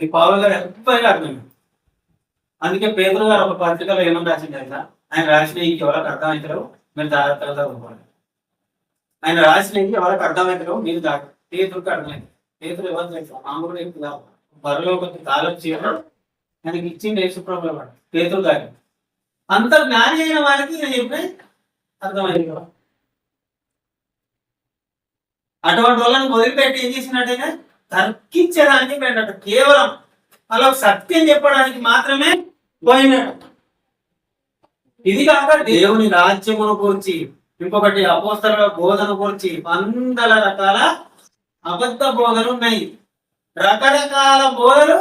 మీ పావుల గారు ఎప్పటికీ అర్థం. అందుకే పేదలు గారు ఒక పత్రికలో ఏమని రాసింది ఆయన ఆయన రాసినవి ఎవరికి అర్థమవుతారో మీరు జాగ్రత్తగా చదువుకోవాలి ఆయన రాసిన ఎవరికి అర్థమవుతారో మీరు జాగ్రత్త పేదలకు అర్థమైంది. పేదలు ఎవరు తెలుసు? మామూలు వ్యక్తి కాదు. బరిలో ఒక తాళం చేయడం ఆయనకి ఇచ్చింది యేసుప్రభుల ప్రాబ్లం పేదలు గారు అంత జ్ఞాని అయిన వారికి నేను చెప్పి అర్థమైంది కదా. అటువంటి వాళ్ళని మొదలుపెట్టి ఏం చేసినట్టయినా తర్కించడానికి వెళ్ళట కేవలం అలా సత్యం చెప్పడానికి మాత్రమే పోయినట్టు ఇది కాక దేవుని రాజ్యమును గురించి ఇంకొకటి అపోస్తల బోధన గురించి వందల రకాల అబద్ధ బోధలు ఉన్నాయి. రకరకాల బోధలు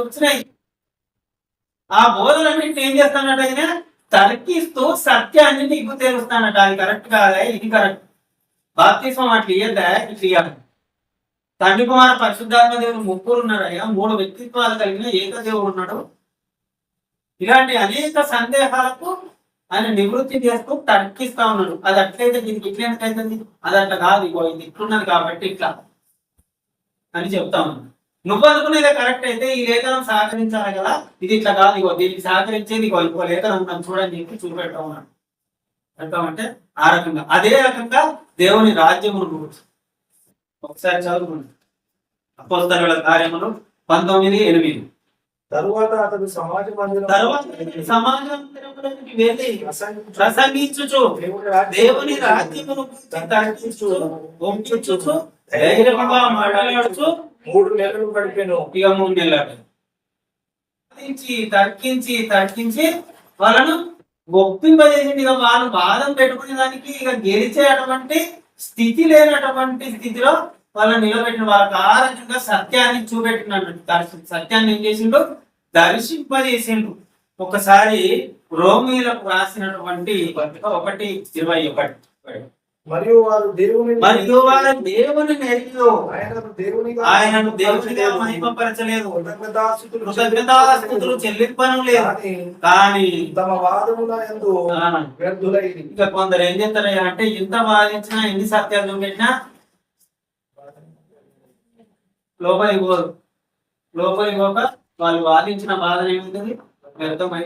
వచ్చినాయి. ఆ బోధలన్నింటినీ ఏం చేస్తానట తర్కిస్తూ సత్యాన్ని నీకు తెలుస్తానట. అది కరెక్ట్ కాదా? ఇది కరెక్ట్ బాప్తిస్వం అట్లా ఇయ్యద్దా? ఇట్లా ఇయ్యాలి. తండ్రి కుమార పరిశుద్ధాత్మ దేవుడు ముగ్గురు ఉన్నారు. అయ్యా మూడు వ్యక్తిత్వాలు కలిగిన ఏకదేవుడు ఉన్నాడు. ఇలాంటి అనేక సందేహాలకు ఆయన నివృత్తి చేస్తూ తర్కిస్తా ఉన్నాడు. అది అట్లయితే దీనికి ఇట్లా ఎందుకు అది అట్లా కాదు. ఇగో ఇది ఇట్లున్నది కాబట్టి ఇట్లా అని చెప్తా ఉన్నాడు. నువ్వు అనుకునేది కరెక్ట్ అయితే ఈ లేఖనం సహకరించాలి కదా. ఇది ఇట్లా కాదు. ఇగో దీనికి సహకరించేది ఇగో ఇంకో లేఖనం ఉన్నాను చూడని చెప్పి చూపెట్టా ఉన్నాడు. పెడతామంటే ఆ రకంగా. అదే రకంగా దేవుని రాజ్యమును గురించి. ఒకసారి చదువుకోండి అపోస్తలుల కార్యములు పంతొమ్మిది ఎనిమిది. తరువాత అతడు సమాజ మందిరం తర్వాత సమాజం వెళ్ళి ప్రసంగించుచు దేవుని రాజ్యం- దేవుని రాజ్యమును తర్కించుచు ఒప్పించుచు ధైర్యంగా మాట్లాడుచు మూడు నెలలు గడిపాను. ఇక మూడు నెలలు. తర్కించి తర్కించి తర్కించి వాళ్ళను ఒప్పింపజేసింది ఇక వాళ్ళు వాదం పెట్టుకునే దానికి ఇక గెలిచేటువంటి స్థితి లేనటువంటి స్థితిలో వాళ్ళని నిలబెట్టిన వాళ్ళకి ఆరోగ్యంగా సత్యాన్ని చూపెట్టినటువంటి దర్శనం సత్యాన్ని ఏం చేసిండు? దర్శింపజేసిండు. ఒకసారి రోమిలకు రాసినటువంటి ఒకటి ఇరవై ఒకటి. మరియు వారు దేవుని మరియు వాళ్ళ దేవుని నెరియు ఆయనను దేవునిగా ఆయనను దేవునిగా మహిమపరచలేదు. కృతజ్ఞతాస్తుతులు చెల్లింపను లేదు కానీ తమ వాదముల యందు ఆ, వ్యర్థులైరి ఇంకా కొందరు ఏం చేస్తారయ్యా అంటే ఎంత వాదించినా ఎన్ని సత్యాలు చూపెట్టినా లోపలికి పోదు లోపలికి పోక వాళ్ళు వాదించిన బాధన ఏముంటుంది? వ్యర్థమై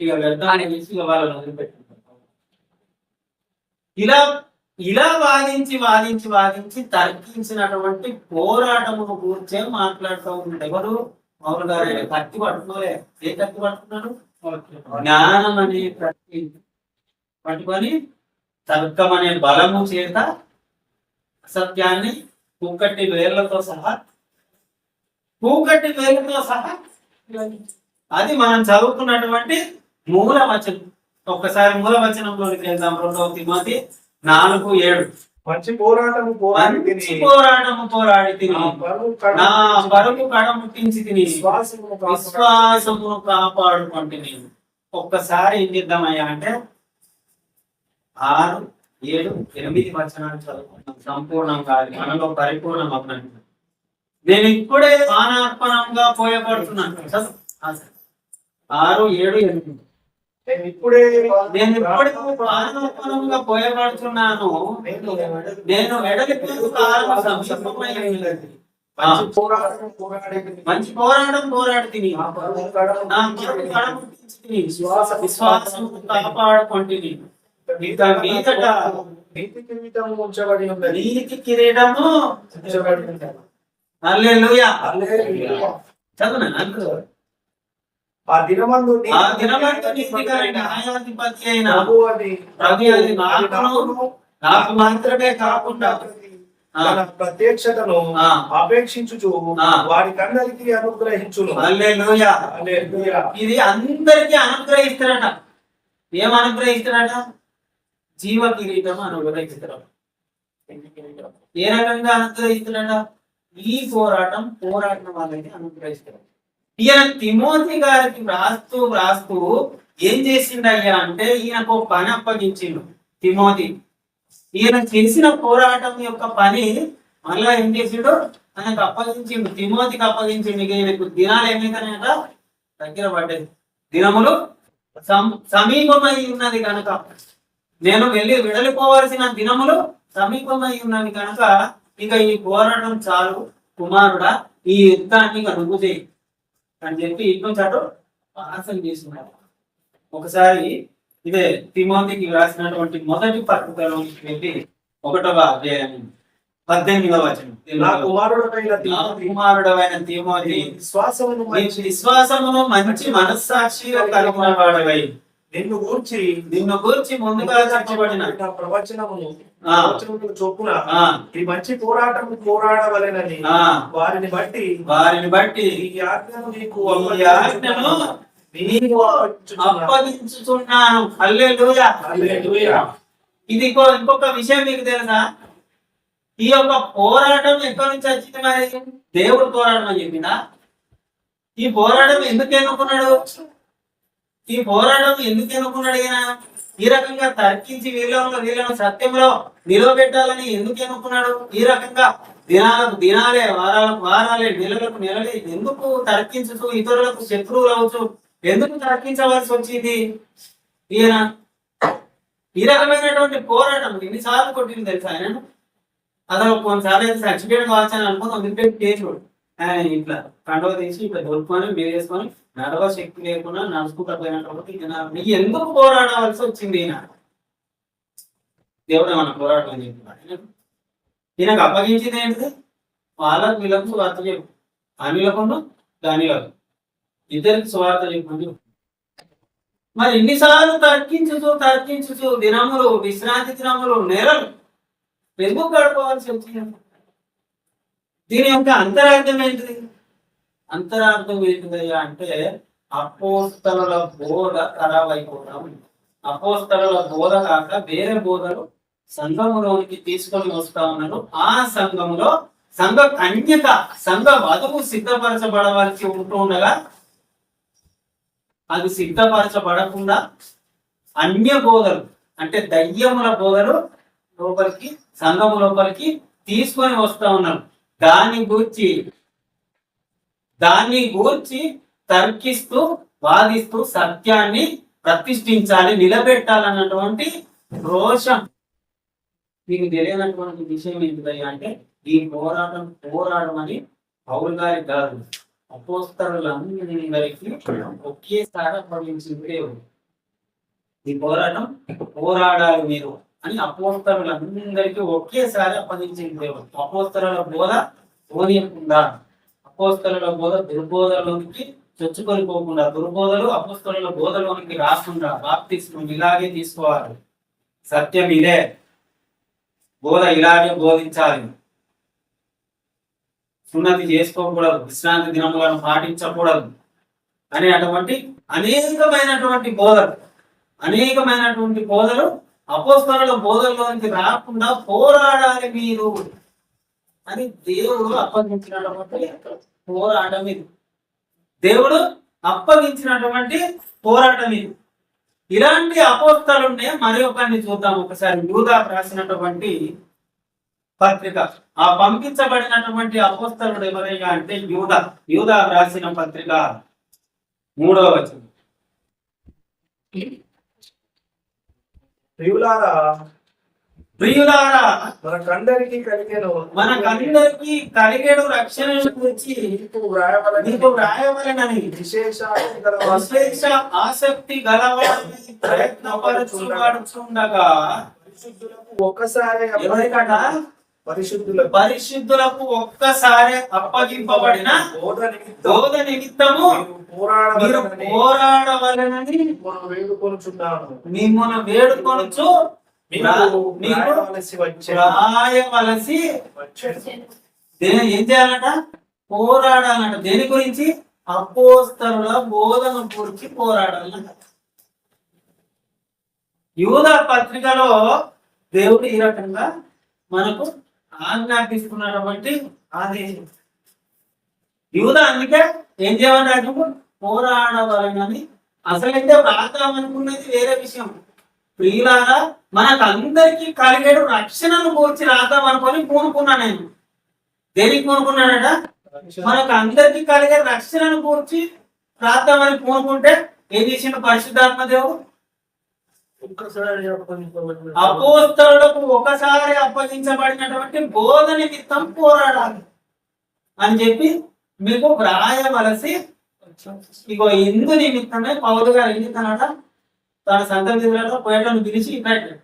ఇక వ్యర్థం అనేసి వాళ్ళని వదిలిపెట్టారు. ఇలా ఇలా వాదించి వాదించి వాదించి తర్కించినటువంటి పోరాటమును కూర్చే మాట్లాడుతూ ఉంటాడు ఎవరు? మౌలు గారు కత్తి పట్టుకోలే. ఏ కత్తి పట్టుకున్నాడు? జ్ఞానం అనే కత్తి పట్టుకొని తర్కం అనే బలము చేత అసత్యాన్ని పూకట్టి వేర్లతో సహా పూకట్టి వేర్లతో సహా అది మనం చదువుకున్నటువంటి మూల వచనం. ఒక్కసారి మూల వచనంలోకి వెళ్దాం రెండవ తిమోతి నాలుగు ఏడు. మంచి పోరాటము పోరాడి మంచి పోరాటము పోరాడి తిని. నా పరుగు కడముట్టించి తిని. విశ్వాసమును కాపాడు. విశ్వాసమును కాపాడుకుంటే నేను. ఒక్కసారి ఏం చేద్దామయ్యా అంటే ఆరు ఏడు ఎనిమిది వచనాలు చదువుకున్నాం సంపూర్ణం కాదు మనలో పరిపూర్ణం అవ్వనండి నేను ఇప్పుడే మానార్పణంగా పోయబడుతున్నాను. ఆరు ఏడు ఎనిమిది. నేను ఇప్పుడే మానార్పణంగా పోయబడుతున్నాను నేను. ఆ, మంచి పోరాటం పోరాడి తిని విశ్వాసం కాపాడుకుంటుంది ఇక మీదట నీతి కిరీటం ఉంచబడి ఉన్నది. నీతి కిరీటము ఉంచబడి. చదువునా నాకు? ఆ దినమందు ఆ దినమందు న్యాయాధిపతి అయిన ప్రభు అది నాకు మాత్రమే కాకుండా. తన ప్రత్యక్షతను. అపేక్షించుచు. వారికందరికీ అనుగ్రహించును హల్లెలూయా. ఇది అందరికీ అనుగ్రహిస్తారట ఏం అనుగ్రహిస్తారట జీవ కిరీటం అనుగ్రహిస్తారట ఏ రకంగా అనుగ్రహిస్తారట ఈ పోరాటం పోరాటం వాళ్ళకి అనుగ్రహిస్తారు ఈయన తిమోతి గారికి వ్రాస్తూ వ్రాస్తూ ఏం చేసిండయ్యా అంటే ఈయనకు పని అప్పగించిండు తిమోతి. ఈయన చేసిన పోరాటం యొక్క పని మళ్ళా ఏం చేసిండు? ఆయనకు అప్పగించిండు. తిమోతికి అప్పగించిండు. ఇక ఈయనకు దినాలు ఏమైందనట దగ్గర పడ్డది దినములు సం- సమీపమై ఉన్నది కనుక. నేను వెళ్ళి విడలిపోవలసిన దినములు సమీపమై ఉన్నది కనుక ఇక ఈ పోరాటం చాలు. కుమారుడా ఈ యుద్ధాన్ని ఇక నువ్వు చేయి. అని చెప్పి నుంచి అటు ఆసన చేస్తున్నారు ఒకసారి ఇదే తిమోతికి రాసినటువంటి మొదటి పత్రికలోకి వెళ్ళి ఒకటవ అధ్యాయం పద్దెనిమిదవ వచనం. నా కుమారుడవైన తిమోతి. విశ్వాసమును విశ్వాసమును మంచి మనస్సాక్షిగా కలిగిన వాడవై. నిన్ను గూర్చి నిన్ను గురించి ముందుగా చెప్పబడిన. ఆ. ప్రవచనములు చొప్పున ఈ మంచి పోరాటం పోరాడవలెనని వారిని బట్టి వారిని బట్టి ఈ ఆజ్ఞను నీకు ఈ ఆజ్ఞను నీకు. అప్పగించుచున్నాను హల్లెలూయా. హల్లెలూయా. ఇది ఇంకో ఇంకొక విషయం మీకు తెలుసా? ఈ యొక్క పోరాటం ఎక్కడి నుంచి వచ్చింది మరి? దేవుడు పోరాటం అని చెప్పిందా ఈ పోరాటం ఎందుకు ఎన్నుకున్నాడు ఈ పోరాటం ఎందుకు ఎన్నుకున్నాడు ఈయన? ఈ రకంగా తర్కించి వీళ్ళలో వీళ్ళను సత్యంలో నిలవబెట్టాలని ఎందుకు ఎన్నుకున్నాడు? ఈ రకంగా దినాలకు దినాలే వారాలకు వారాలే నెలలకు నెలలే ఎందుకు తర్కించుతూ ఇతరులకు శత్రువులు అవచ్చు ఎందుకు తర్కించవలసి వచ్చింది? ఈయన ఈ రకమైనటువంటి పోరాటం ఎన్నిసార్లు కొట్టింది తెలుసా ఆయన అతను కొన్నిసార్లు అయితే సర్టిఫికేట్ కావచ్చు అని అనుకుని వదిలిపెట్టి ఆయన ఇట్లా కండవ తీసి ఇట్లా దొరుకుకొని మీరు చేసుకొని నడవ శక్తి లేకుండా నడుచుకుంటా పోయినటువంటి జనాలు. ఎందుకు పోరాడవలసి వచ్చింది ఈయన? దేవుడు మన పోరాటం అని చెప్పినాడు ఈయనకు అప్పగించింది ఏంటిది? వాళ్ళకు వీళ్ళకు సువార్త చెప్పు. అనిలకుండా దానిలకు ఇద్దరికి స్వార్థ చెప్పు మరి ఇన్నిసార్లు తర్కించుచు తర్కించుచు దినములు విశ్రాంతి దినములు నెలలు ఎందుకు గడపవలసి వచ్చింది? దీని యొక్క అంతరార్థం ఏంటిది? అంతరార్థం ఏంటిదయ్యా అంటే అపోస్తల బోధ ఖరాబ్ అయిపోవడం అపోస్తల బోధ కాక వేరే బోధలు సంఘములోనికి తీసుకొని వస్తా ఉన్నారు. ఆ సంఘంలో సంఘ కన్యక సంఘ వధువు సిద్ధపరచబడవలసి ఉంటూ ఉండగా అది సిద్ధపరచబడకుండా అన్య బోధలు అంటే దయ్యముల బోధలు లోపలికి సంఘము లోపలికి తీసుకొని వస్తా ఉన్నారు. దాని గురించి దాన్ని గూర్చి తర్కిస్తూ వాదిస్తూ సత్యాన్ని ప్రతిష్ఠించాలి నిలబెట్టాలన్నటువంటి రోషం. మీకు తెలియనటువంటి విషయం ఏంటిదయ్యా అంటే ఈ పోరాటం పోరాడమని పౌరు గారి కాదు అపోస్తరులందరికీ ఒకేసారి అప్పగించింది ఈ పోరాటం పోరాడాలి మీరు అని అపోస్తరులందరికీ ఒకేసారి అప్పగించింది దేవుడు. అపోస్తరుల బోధ పోనీయకుండా అపోస్తరుల బోధ దుర్బోధలోనికి చొచ్చుకొని పోకుండా దుర్బోధలు అపోస్తరుల బోధలోనికి రాకుండా బాప్తిస్మం ఇలాగే తీసుకోవాలి. సత్యం ఇదే. బోధ ఇలాగే బోధించాలి. సున్నతి చేసుకోకూడదు విశ్రాంతి దినములను పాటించకూడదు అనే అటువంటి అనేకమైనటువంటి బోధలు అనేకమైనటువంటి బోధలు అపోస్తల బోధల్లోనికి రాకుండా పోరాడాలి మీరు. అని దేవుడు అప్పగించినటువంటి పోరాటం ఇది. దేవుడు అప్పగించినటువంటి పోరాటం ఇది. ఇలాంటి అపోస్తలుండే మరి ఒకరిని చూద్దాం ఒకసారి. యూదా రాసినటువంటి పత్రిక. ఆ పంపించబడినటువంటి అపోస్తలుడు ఎవరైనా అంటే యూద. యూద రాసిన పత్రిక మూడవ వచనం. ప్రియులారా ప్రియులారా మనకందరికీ కలిగేను. మనకందరికి కలిగేడు రక్షణ గురించి నీకు వ్రాయవలెనని. విశేష ఆసక్తి గల విశేష ఆసక్తి గలవాడిని ప్రయత్నపరచుండగా. పరిశుద్ధులకు ఒక్కసారి ఎవరికట? పరిశుద్ధులకు. పరిశుద్ధులకు ఒక్కసారి అప్పగింపబడిన దోద నిమిత్తము మీరు పోరాడవలనని మనం వేడుకొనుచున్నాను. మిమ్మల్ని వేడుకొనుచు రాయవలసి ఏం చేయాలట? పోరాడాలంట. దేని గురించి? అపోస్తరుల బోధన గురించి పోరాడాలంట. యూద పత్రికలో దేవుడు ఈ రకంగా మనకు ఆజ్ఞాపిస్తున్నటువంటి ఆదేశం యూద అందుకే ఏం చేయమన్నాడు పోరాడవాలని అసలైతే రాద్దామనుకున్నది వేరే విషయం. ప్రియులారా మనకందరికీ కలిగేడు రక్షణను కూర్చి రాద్దాం అనుకొని పూనుకున్నా నేను. దేనికి పూనుకున్నాడట మనకు అందరికీ కలిగే రక్షణను కూర్చి రాద్దామని పూనుకుంటే ఏం చేసిన పరిశుద్ధాత్మ దేవుడు? ఒకసారి అప్పగించబడినటువంటి బోధన నిమిత్తం పోరాడాలి అని చెప్పి మీకు వ్రాయవలసి ఇగో ఇందు నిమిత్తమే పౌరుగారు ఎన్నికనట తన చెప్తానట తన సంతతిలో పోయేటను పిలిచి పెట్టాడు.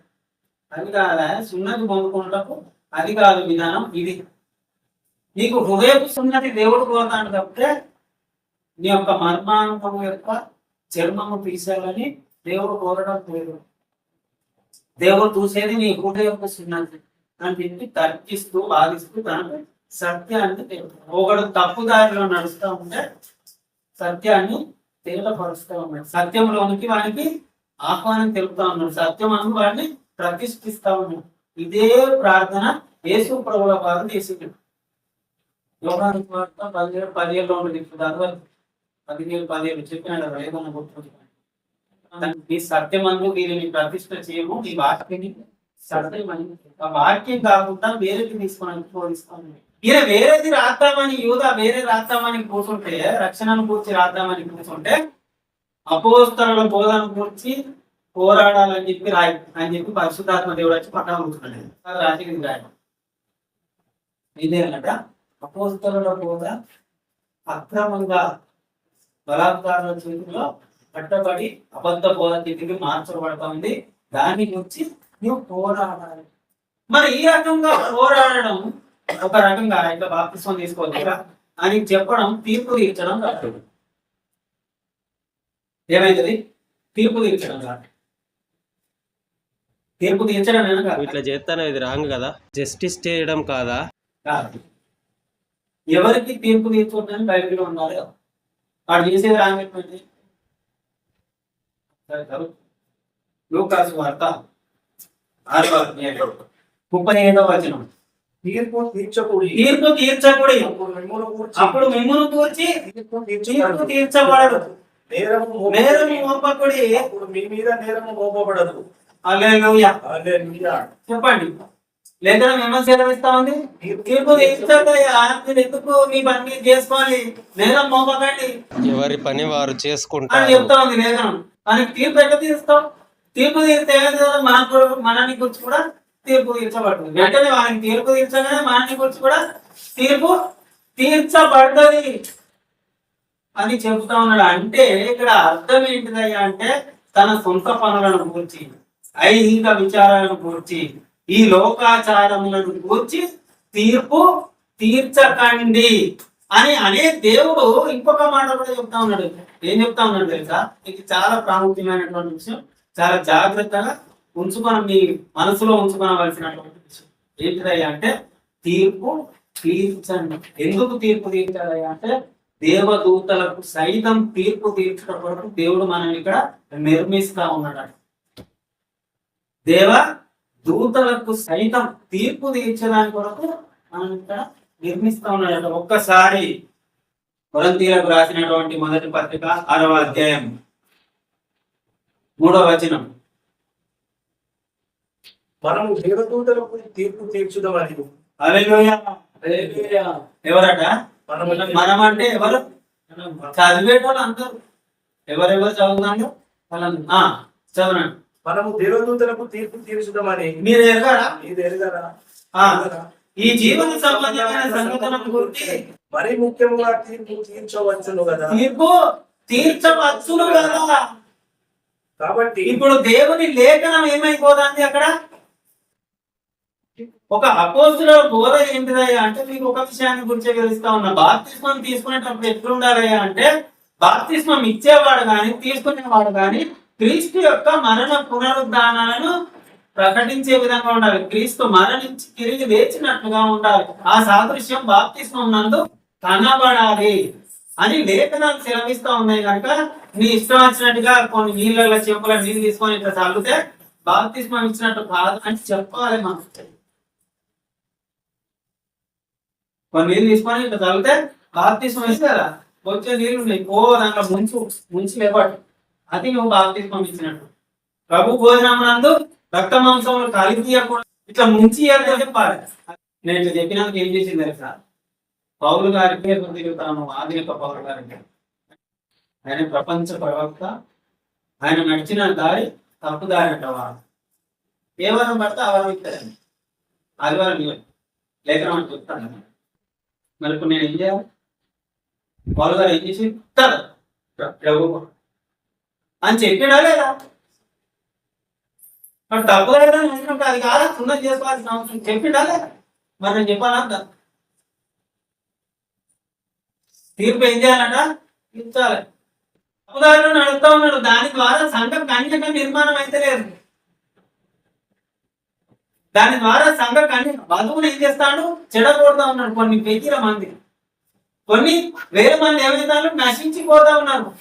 అది కాదా? సున్నతి పొందుకున్నటకు అది కాదు విధానం ఇది. నీకు హృదయపు సున్నతి దేవుడు కోరుతాను తప్పితే నీ యొక్క మర్మాంగము యొక్క చర్మము తీసేయాలని దేవుడు కోరడం లేదు. దేవుడు చూసేది నీ హృదయపు సున్నతి. అని చెప్పి తర్కిస్తూ బాధిస్తూ తనకు సత్యాన్ని ఒకడు తప్పు దారిలో నడుస్తూ ఉంటే సత్యాన్ని తేలపరుస్తూ ఉన్నాడు సత్యంలోనికి వానికి ఆహ్వానం తెలుపుతా. ఉన్నాడు సత్యం అను వాడిని ప్రతిష్ఠిస్తా ఉన్నాడు ఇదే ప్రార్థన యేసు ప్రభుల వారు చేసిండు యోగాను పదిహేడు పదిహేడులో ఉంటుంది ఇప్పుడు తర్వాత పదిహేడు పదిహేడు చెప్పినాడు రైతన్న గుర్తు నీ సత్యమందు దీనిని ప్రతిష్ఠ చేయము. నీ వాక్యని సత్యమని ఆ వాక్యం కాకుండా వేరేది తీసుకొని బోధిస్తాను ఈయన వేరేది రాద్దామని యూదా వేరే రాద్దామని కూర్చుంటే రక్షణను కూర్చి రాద్దామని కూర్చుంటే అపోస్తల బోధన గురించి పోరాడాలని చెప్పి రాయి అని చెప్పి పరిశుద్ధాత్మ దేవుడు వచ్చి పట్టణం కూర్చున్నాడు రాజకీయ రాయడం ఇదేనట అపోస్తల బోధ అక్రమంగా బలాత్కారుల చేతిలో కట్టబడి అబద్ధ బోధ చెప్పి మార్చబడుతుంది. ఉంది దాని గురించి నువ్వు పోరాడాలి. మరి ఈ రకంగా పోరాడడం ఒక రకంగా ఇట్లా బాప్తిస్వం తీసుకోవచ్చు కదా అని చెప్పడం తీర్పు తీర్చడం కాదు ఏమైతుంది తీర్పు తీర్చడం కాదు తీర్పు తీర్చడం ఇట్లా చేస్తాను ఇది రాంగ్ కదా? జస్టిస్ చేయడం కాదా? కాదు. ఎవరికి తీర్పు తీర్చుకుంటారని బైబిల్లో ఉండాలి వాడు చేసేది రాంగటువంటి లూకాసు వార్త ముప్పై ఐదవ వచనం. తీర్పు తీర్చకుడి తీర్పు తీర్చకుడి అప్పుడు మిమ్మును గూర్చి అప్పుడు మిమ్మును కూర్చి తీర్పు తీర్పు తీర్చబడదు. నేరము. నేరము మోపకుడి అప్పుడు మీ మీద నేరము మోపబడదు. చెప్పండి. లేఖనం ఏమని సెలవిస్తా ఉంది తీర్పు తీర్చదయ్యా మీరు ఎందుకు మీ పని మీరు చేసుకోవాలి? నేరం మోపకండి. ఎవరి పని వారు అని చేసుకుంటారు చెప్తా ఉంది లేఖనం మనకి తీర్పు ఎట్లా తీరుస్తాం? తీర్పు తీరితే ఏమైంది మనకు మనని గురించి కూడా తీర్పు తీర్చబడుతుంది. వెంటనే వారికి తీర్పు తీర్చగానే మనని గురించి కూడా తీర్పు తీర్చబడ్డది. అని చెబుతా ఉన్నాడు. అంటే ఇక్కడ అర్థం ఏంటిదయ్యా అంటే తన సొంత పనులను కూర్చి ఐహిక విచారాలను గూర్చి ఈ లోకాచారములను గూర్చి తీర్పు తీర్చకండి అని అనే దేవుడు ఇంకొక మాట కూడా చెప్తా ఉన్నాడు. ఏం చెప్తా ఉన్నాడు తెలుసా? ఇది చాలా ప్రాముఖ్యమైనటువంటి విషయం. చాలా జాగ్రత్తగా ఉంచుకొని మీ మనసులో ఉంచుకోవలసినటువంటి విషయం. ఏంటిదయ్యా అంటే తీర్పు తీర్చండి. ఎందుకు తీర్పు తీర్చాలయ్యా అంటే దేవదూతలకు సైతం తీర్పు తీర్చడం కొరకు దేవుడు మనం ఇక్కడ నిర్మిస్తా ఉన్నాడు. దేవ దూతలకు సైతం తీర్పు తీర్చడానికి కొరకు మనం ఇక్కడ నిర్మిస్తా ఉన్నాడు ఒక్కసారి కొరంతీలకు రాసినటువంటి మొదటి పత్రిక ఆరవ అధ్యాయం మూడవ వచనం. మనము దేవదూతలకు తీర్పు హల్లెలూయా! ఎవరట? మనం అంటే ఎవరు? చదివేటోళ్ళు అందరూ. ఎవరెవరు చదువుతున్నాడు ఆ, చదవండి. మనము దేవదూతలకు తీర్పు తీర్చుదామని. మీరు ఎరగారా? ఇది ఎరగరా? ఆ, ఈ జీవన సంబంధమైన సంగతులను గురించి మరి ముఖ్యంగా తీర్పు తీర్చవచ్చును కదా. తీర్పు తీర్చవచ్చును కదా. కాబట్టి ఇప్పుడు దేవుని లేఖనం ఏమైపోతుంది అక్కడ? ఒక అపోజిల బోధ ఏంటిదయ్యా అంటే మీకు ఒక విషయాన్ని గురించి తెలుస్తా ఉన్నా. బాప్తిస్మం తీసుకునేటప్పుడు ఎట్లుండాలయ్యా అంటే బాప్తిస్మం ఇచ్చేవాడు కానీ తీసుకునేవాడు కానీ క్రీస్తు యొక్క మరణ పునరుద్ధానాలను ప్రకటించే విధంగా ఉండాలి. క్రీస్తు మరణించి తిరిగి లేచినట్లుగా ఉండాలి. ఆ సాదృశ్యం బాప్తిస్మం నందు కనబడాలి అని లేఖనాలు సెలవిస్తా ఉన్నాయి కనుక నీ ఇష్టం వచ్చినట్టుగా కొన్ని నీళ్ళ చెంపుల నీళ్ళు తీసుకొని ఇట్లా చల్లితే బాప్తిస్మం ఇచ్చినట్టు కాదు అని చెప్పాలి మనం. కొన్ని నీళ్ళు తీసుకొని ఇట్లా చల్లితే బాప్తిస్మం ఇస్తే కదా వచ్చే నీళ్ళు ఉన్నాయి. ఓ దాంట్లో ముంచు ముంచి లేపాటు అది నువ్వు బాప్తిస్మం ఇచ్చినట్టు ప్రభు భోజనమునందు రక్త మాంసంలో కలిగి తీయకుండా ఇట్లా ముంచి చెప్పాలి. నేను ఇట్లా చెప్పినాక ఏం చేసింది తెలుసా? పౌరు గారికి పేరు తిరుగుతాను ఆధునిక పౌరులు గారికి ఆయన ప్రపంచ ప్రవక్త. ఆయన నడిచిన దారి తప్పు దారి ఏ వారం పడితే ఆ వారం ఇస్తారండి ఆదివారం లేఖనం అని చెప్తాను. మరి ఇప్పుడు నేను ఏం చేయాలి? వాళ్ళు గారు ఏం చేసి "తల, అని చెప్పాడా లేదా? మరి తప్పు కదా అది కాదా? సున్నం చేసుకోవాల్సిన అవసరం. చెప్పిండా లేదా? మరి నేను చెప్పాలంట తీర్పు ఏం చేయాలంట? ఇచ్చాలి తప్పుదారులు నడుస్తా ఉన్నాడు. దాని ద్వారా సంఘం కన్యక నిర్మాణం అయితే లేదు. దాని ద్వారా సంఘ కన్యక వధువును ఏం చేస్తాడు? చెడగొడతా ఉన్నాడు కొన్ని వెయ్యిల మంది. కొన్ని వేరే మంది ఏమైనా నశించిపోతా ఉన్నారు.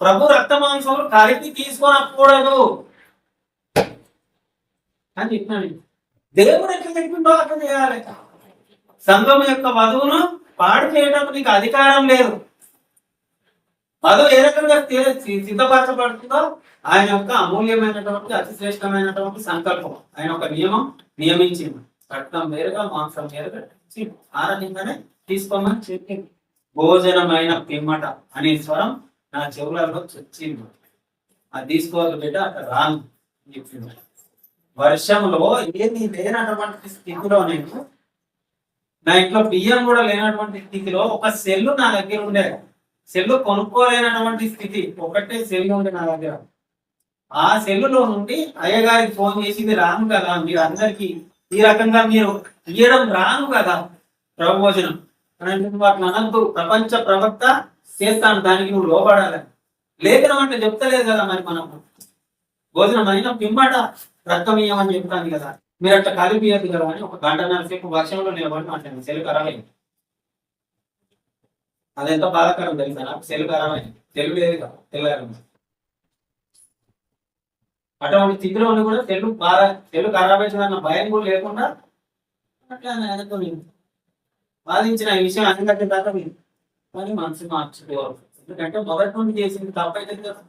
ప్రభు రక్త మాంసములు కలిపి తీసుకోనకూడదు. అని చెప్పినాడు. దేవుడు ఎట్లా చెప్పిండో అట్లా చేయాలి? సంఘం యొక్క వధువును పాడు చేయడానికి నీకు అధికారం లేదు. పదవి ఏ రకంగా సిద్ధపరచబడుతుందో ఆయన యొక్క అమూల్యమైనటువంటి అతి శ్రేష్టమైనటువంటి సంకల్పం. ఆయన ఒక నియమం నియమించింది. రక్తం వేరుగా మాంసం వేరుగా ఇచ్చింది. తీసుకోమని చెప్పింది. భోజనమైన పిమ్మట అనే స్వరం నా చెవులలో చచ్చింది. అది తీసుకోవాలి బిడ్డ అక్కడ రాను చెప్పింది. వర్షంలో ఏది లేనటువంటి స్థితిలో నేను నా ఇంట్లో బియ్యం కూడా లేనటువంటి స్థితిలో ఒక సెల్లు నా దగ్గర ఉండేది. సెల్లు కొనుక్కోలేనటువంటి స్థితి. ఒకటే సెల్ ఉంది నా దగ్గర. ఆ సెల్లులో నుండి అయ్యగారికి ఫోన్ చేసింది రాను కదా మీరు అందరికి ఈ రకంగా మీరు ఇయ్యడం రాను కదా ప్రభుభోజనం అని వాటిని అనద్దు ప్రపంచ ప్రవక్త చేస్తాను దానికి నువ్వు లోపడాలి లేఖనం అంటే చెప్తలేదు కదా మరి మనం భోజనం అయిన పిమ్మట రక్తం ఇయ్యమని చెప్తాను కదా. మీరు అట్లా కలిపియద్దు కదా అని ఒక గంటన్నర సేపు వర్షంలో నిలబడి మాట్లాడింది సెల్ ఖరాబ్ అది ఎంత బాధాకరం తెలుసా? నాకు సెల్ ఖరాబ్ తెలుగు లేదు కదా తెలుగు అటువంటి స్థితిలో కూడా తెలుగు బాధ తెలుగు ఖరాబ్ భయం కూడా లేకుండా అట్లా బాధించిన ఈ విషయం అందుకంటే దాకా మీరు కానీ మనసు మార్చుకోవాలి ఎందుకంటే మొదటి నుండి చేసింది తప్పైతే కదా.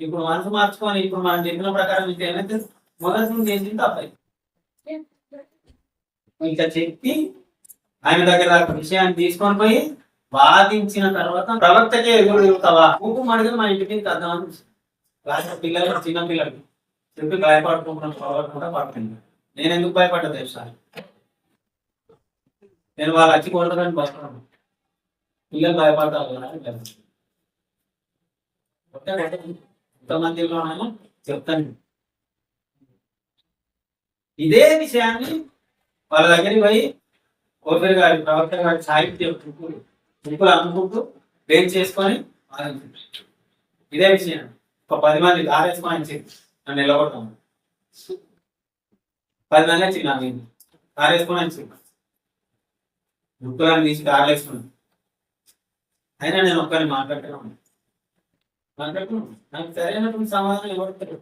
ఇప్పుడు మనసు మార్చుకొని ఇప్పుడు మనం చెప్పిన ప్రకారం ఏమైతే మొదటి నుండి చేసింది తప్పైతే. ఇంకా చెప్పి ఆయన దగ్గర విషయాన్ని తీసుకొని పోయి బాధించిన తర్వాత ప్రవక్తకే ఎదురు తిరుగుతావా ఊపు మడిగి మా ఇంటికి కద్దామని రాసిన పిల్లలు చిన్న పిల్లలకి చెప్పి భయపడుకుంటున్నాం కూడా పడుతుంది. నేను ఎందుకు భయపడ్డా తెలుసా? నేను వాళ్ళు వచ్చి కొడతారని భయపడను. పిల్లలు భయపడతారు కదా అని ఎంతమందిలోనైనా చెప్తాను. ఇదే విషయాన్ని వాళ్ళ దగ్గరికి పోయి ఓఫీర్ గారి ప్రవర్తన గారి సాహిత్యం బుక్కులు అనుకుంటూ బేన్ చేసుకొని ఆనందించారు. ఇదే విషయం. ఒక పది మంది ఆరేసుకొని వచ్చి నన్ను నిలబడతాము. పది మంది వచ్చి నా మీద. ఆరేసుకొని వచ్చి బుక్కులను తీసి ఆరేసుకుని అయినా నేను ఒక్కరిని మాట్లాడుతున్నాను మాట్లాడుతున్నాను నాకు సరైనటువంటి సమాధానం ఎవరు